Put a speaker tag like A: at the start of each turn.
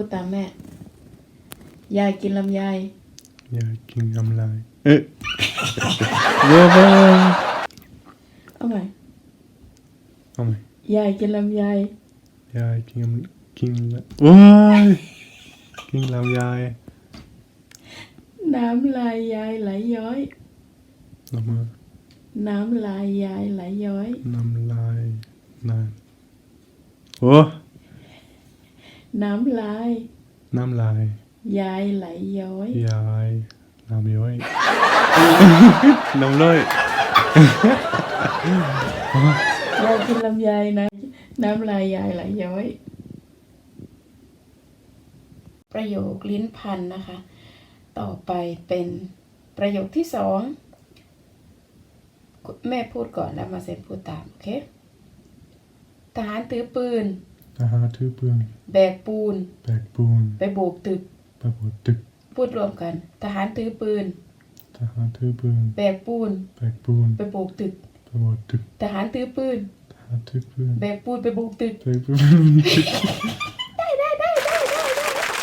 A: พูดตามแม่ ยายกินลำไย
B: อยากกินกำไรเอ๊ะเยอะไป
A: เอาใหม่
B: เอาไหม
A: ยายกินลำไย
B: ยายกินกำกินละโอ้ยกินลำไย
A: น้ำลายยายไหลย้อย
B: น้ำมือ
A: น้ำลายยายไหลย้อย
B: น้ำลายนานโอ้
A: น้ำลาย
B: น้ำลาย
A: ยายไหลย้อย
B: ยาย น้ำย้อย น้ำเลย
A: ยายกินลำไยนะ น้ำลายยายไหลย้อย ประโยคลิ้นพันนะคะ ต่อไปเป็นประโยคที่สองแม่พูดก่อนแล้วมาเซนพูดตาม โอเค ทหารถือปืน
B: ทหารถือปืน
A: แบกปูน
B: แบกปูน
A: ไปโบกตึก
B: ไปบดตึก
A: พูดรวมกัน ทหารถือปืน
B: ทหารถือปืน
A: แบกปูน
B: แบกปูน
A: ไปโบกตึก
B: ไปบดตึก
A: ทหารถือปืน
B: ทหารถือปืน
A: แบกปูนไปโบกตึก
B: แบกปูน